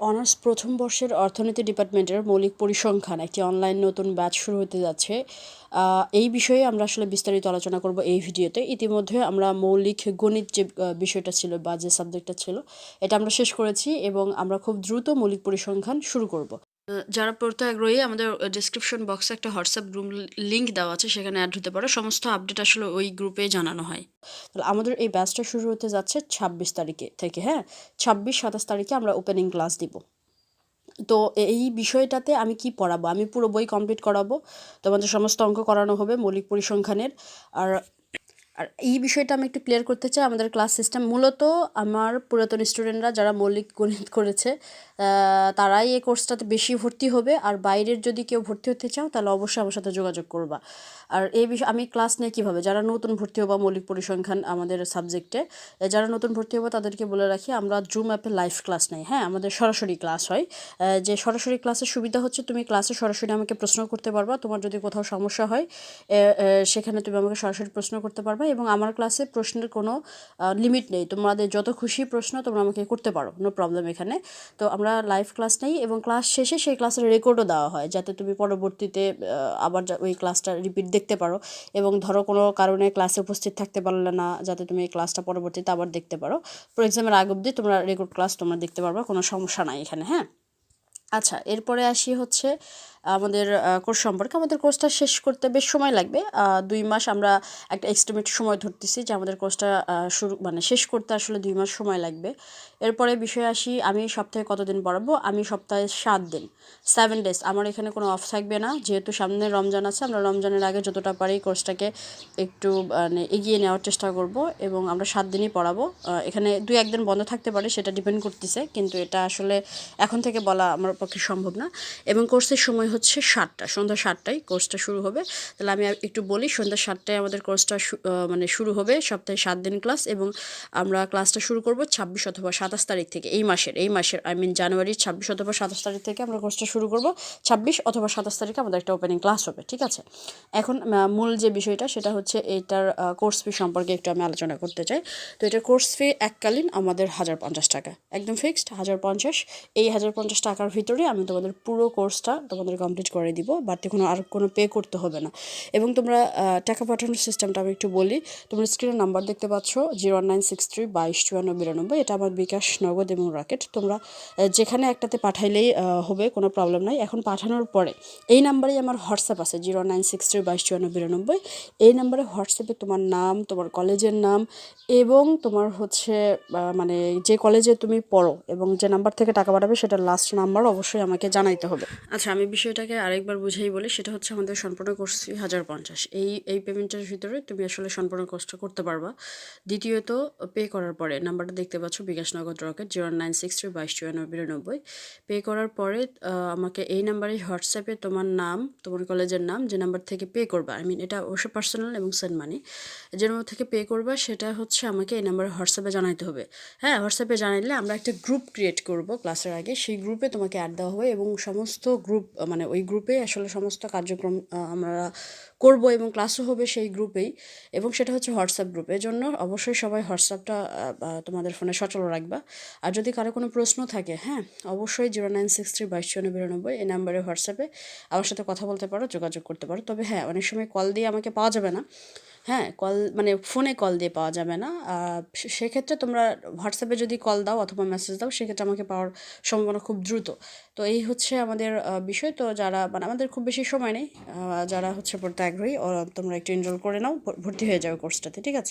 Honours প্রথম বর্ষের অর্থনীতি ডিপার্টমেন্টের মৌলিক পরিসংখ্যান, একটি অনলাইন নতুন ব্যাচ শুরু হতে যাচ্ছে। এই বিষয়ে আমরা আসলে বিস্তারিত আলোচনা করব এই ভিডিওতে। ইতিমধ্যে আমরা মৌলিক গণিত যে বিষয়টা ছিল বা যে সাবজেক্টটা ছিল, এটা আমরা শেষ করেছি এবং আমরা খুব দ্রুত মৌলিক পরিসংখ্যান শুরু করব। যারা পড়তে আগ্রহী, আমাদের ডিসক্রিপশন বক্সে একটা হোয়াটসঅ্যাপ গ্রুপ লিঙ্ক দেওয়া আছে, সেখানে অ্যাড হতে পারো। সমস্ত আপডেট আসলে ওই গ্রুপে জানানো হয়। তাহলে আমাদের এই ব্যাচটা শুরু হতে যাচ্ছে ছাব্বিশ তারিখে থেকে হ্যাঁ? ছাব্বিশ, সাতাশ তারিখে আমরা ওপেনিং ক্লাস দিব। তো এই বিষয়টাতে আমি কি পড়াবো? আমি পুরো বই কমপ্লিট করাবো। তোমাদের সমস্ত অঙ্ক করানো হবে মৌলিক পরিসংখ্যানের। আর আর এই বিষয়টা আমি একটু ক্লিয়ার করতে চাই, আমাদের ক্লাস সিস্টেম মূলত আমার পুরাতন স্টুডেন্টরা যারা মৌলিক গণিত করেছে তারাই এই কোর্সটাতে বেশি ভর্তি হবে। আর বাইরের যদি কেউ ভর্তি হতে চাও, তাহলে অবশ্যই আমার সাথে যোগাযোগ করবা। আর এই বিষয়ে, আমি ক্লাস নিয়ে কীভাবে, যারা নতুন ভর্তি হবা মৌলিক পরিসংখ্যান আমাদের সাবজেক্টে যারা নতুন ভর্তি হব তাদেরকে বলে রাখি, আমরা জুম অ্যাপে লাইভ ক্লাস নেই। হ্যাঁ আমাদের সরাসরি ক্লাস হয়। যে সরাসরি ক্লাসের সুবিধা হচ্ছে, তুমি ক্লাসে সরাসরি আমাকে প্রশ্ন করতে পারবা। তোমার যদি কোথাও সমস্যা হয় সেখানে তুমি আমাকে সরাসরি প্রশ্ন করতে পারবা। এবং আমার ক্লাসে প্রশ্নের কোনো লিমিট নেই। তোমাদের যত খুশি প্রশ্ন তোমরা আমাকে করতে পারো নো প্রবলেম এখানে। তো আমরা লাইভ ক্লাস নেই এবং ক্লাস শেষে সেই ক্লাসের রেকর্ডও দেওয়া হয়, যাতে তুমি পরবর্তীতে আবার ওই ক্লাসটা রিপিট দেখতে পারো। এবং ধরো কোনো কারণে ক্লাসে উপস্থিত থাকতে পারলে না, যাতে তুমি এই ক্লাসটা পরবর্তীতে আবার দেখতে পারো। ফর এক্সামের আগ অবধি তোমরা রেকর্ড ক্লাস তোমরা দেখতে পারবা, কোনো সমস্যা নাই এখানে হ্যাঁ? আচ্ছা এরপরে আসি হচ্ছে আমাদের কোর্স সম্পর্কে আমাদের কোর্সটা শেষ করতে বেশ সময় লাগবে। দুই মাস আমরা একটা এক্সটিমেট সময় ধরতেছি যে আমাদের কোর্সটা শুরু মানে শেষ করতে আসলে দুই মাস সময় লাগবে। এরপরে বিষয়ে আসি, আমি সপ্তাহে কতদিন পড়াবো? আমি সপ্তাহে সাত দিন সেভেন ডেজ আমার এখানে কোনো অফ থাকবে না। যেহেতু সামনে রমজান আছে, আমরা রমজানের আগে যতটা পারি কোর্সটাকে একটু মানে এগিয়ে নেওয়ার চেষ্টা করব এবং আমরা সাত দিনই পড়াবো। এখানে দুই একদিন বন্ধ থাকতে পারে, সেটা ডিপেন্ড করতেছে। কিন্তু এটা আসলে এখন থেকে বলা আমার পক্ষে সম্ভব না। এবং কোর্সের সময় হচ্ছে সাতটা, সন্ধ্যা সাতটায় কোর্সটা শুরু হবে। তাহলে আমি একটু বলি, সন্ধ্যা সাতটায় আমাদের কোর্সটা মানে শুরু হবে সপ্তাহে সাত দিন ক্লাস এবং আমরা ক্লাসটা শুরু করব ছাব্বিশ অথবা সাতাশ তারিখ থেকে, এই মাসের এই মাসের আই মিন জানুয়ারির ছাব্বিশ অথবা সাতাশ তারিখ থেকে আমরা কোর্সটা শুরু করব। ছাব্বিশ অথবা সাতাশ তারিখে আমাদের একটা ওপেনিং ক্লাস হবে, ঠিক আছে? এখন মূল যে বিষয়টা সেটা হচ্ছে এটার কোর্স ফি সম্পর্কে একটু আমি আলোচনা করতে চাই। তো এটার কোর্স ফি এককালীন আমাদের হাজার পঞ্চাশ টাকা, একদম ফিক্সড হাজার পঞ্চাশ। এই হাজার পঞ্চাশ টাকার ভিতরে আমি তোমাদের পুরো কোর্সটা তোমাদের কমপ্লিট করে দিব বাড়তি কোনো আর কোনো পে করতে হবে না। এবং তোমরা টাকা পাঠানোর সিস্টেমটা আমি একটু বলি, তোমরা স্ক্রিনে নাম্বার দেখতে পাচ্ছ জিরো নাইন সিক্স থ্রি বাইশ, চুয়ান্ন, বিরানব্বই, এটা আমার বিকাশ নগদ এবং রকেট। তোমরা যেখানে একটাতে পাঠাইলেই হবে, কোনো প্রবলেম নাই। এখন পাঠানোর পরে, এই নাম্বারেই আমার হোয়াটসঅ্যাপ আছে জিরো নাইন সিক্স থ্রি বাইশ, চুয়ান্ন, বিরানব্বই। এই নাম্বারে হোয়াটসঅ্যাপে তোমার নাম, তোমার কলেজের নাম এবং তোমার হচ্ছে মানে যে কলেজে তুমি পড়ো এবং যে নাম্বার থেকে টাকা পাঠাবে সেটা লাস্ট নাম্বার অবশ্যই আমাকে জানাইতে হবে। আচ্ছা আমি বিষয়টাকে আরেকবার বুঝেই বলি, সেটা হচ্ছে আমাদের সম্পূর্ণ কোর্স ফি হাজার পঞ্চাশ। এই এই পেমেন্টের ভিতরে তুমি আসলে সম্পূর্ণ কোর্সটা করতে পারবা। দ্বিতীয়ত পে করার পরে নাম্বারটা দেখতে পাচ্ছ, bKash Nagad Rocket zero nine six three বাইশ চুয়ান্ন বিরানব্বই পে করার পরে আমাকে এই নাম্বারে হোয়াটসঅ্যাপে তোমার নাম, তোমার কলেজের নাম, যে নাম্বার থেকে পে করবা। আই মিন এটা অবশ্যই পার্সোনাল এবং সেন্ড মানি যে নাম্বার থেকে পে করবা, সেটা হচ্ছে আমাকে এই নাম্বারে হোয়াটসঅ্যাপে জানাইতে হবে। হ্যাঁ হোয়াটসঅ্যাপে জানাইলে আমরা একটা গ্রুপ ক্রিয়েট করব ক্লাসের আগে। সেই গ্রুপে তোমাকে অ্যাড দেওয়া হবে এবং সমস্ত গ্রুপ মানে ওই গ্রুপে আসলে সমস্ত কার্যক্রম আমরা করব এবং ক্লাসও হবে সেই গ্রুপেই এবং সেটা হচ্ছে হোয়াটসঅ্যাপ গ্রুপ জন্য অবশ্যই সবাই হোয়াটসঅ্যাপটা তোমাদের ফোনে সচল রাখবা। আর যদি কারও কোনো প্রশ্ন থাকে হ্যাঁ অবশ্যই জিরো নাইন সিক্স থ্রি বাইশ চুয়ান্ন বিরানব্বই এই নাম্বারে হোয়াটসঅ্যাপে আমার সাথে কথা বলতে পারো, যোগাযোগ করতে পারো। তবে হ্যাঁ অনেক সময় কল দিয়ে আমাকে পাওয়া যাবে না। হ্যাঁ কল মানে ফোনে কল দিয়ে পাওয়া যাবে না। সেক্ষেত্রে তোমরা হোয়াটসঅ্যাপে যদি কল দাও অথবা মেসেজ দাও, সেক্ষেত্রে আমাকে পাওয়ার সম্ভাবনা খুব দ্রুত। তো এই হচ্ছে আমাদের বিষয়। তো যারা মানে আমাদের খুব বেশি সময় নেই যারা হচ্ছে পড়তে আগ্রহী তোমরা একটু এনরোল করে নাও ভর্তি হয়ে যাবে কোর্সটাতে ঠিক আছে?